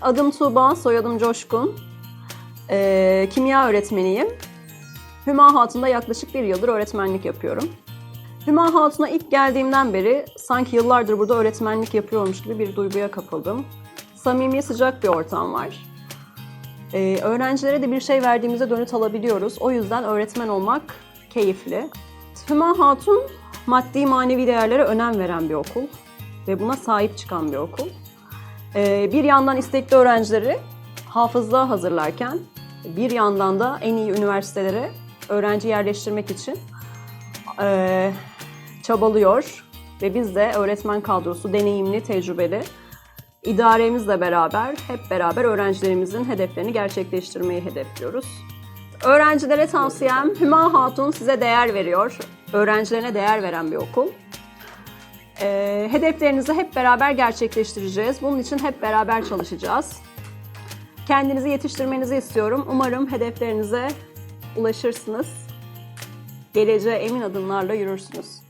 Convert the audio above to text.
Adım Tuğba, soyadım Coşkun. Ee, kimya öğretmeniyim. Hüma Hatun'da yaklaşık bir yıldır öğretmenlik yapıyorum. Hüma Hatun'a ilk geldiğimden beri sanki yıllardır burada öğretmenlik yapıyormuş gibi bir duyguya kapıldım. Samimi, sıcak bir ortam var. Ee, öğrencilere de bir şey verdiğimizde dönüt alabiliyoruz. O yüzden öğretmen olmak keyifli. Hüma Hatun maddi manevi değerlere önem veren bir okul ve buna sahip çıkan bir okul. Ee, bir yandan istekli öğrencileri hafızlığa hazırlarken bir yandan da en iyi üniversitelere öğrenci yerleştirmek için eee, çabalıyor ve biz de öğretmen kadrosu deneyimli, tecrübeli idaremizle beraber hep beraber öğrencilerimizin hedeflerini gerçekleştirmeyi hedefliyoruz. Öğrencilere tavsiyem Hüma Hatun size değer veriyor. Öğrencilerine değer veren bir okul. Ee, hedeflerinizi hep beraber gerçekleştireceğiz. Bunun için hep beraber çalışacağız. Kendinizi yetiştirmenizi istiyorum. Umarım hedeflerinize ulaşırsınız. Geleceğe emin adımlarla yürürsünüz.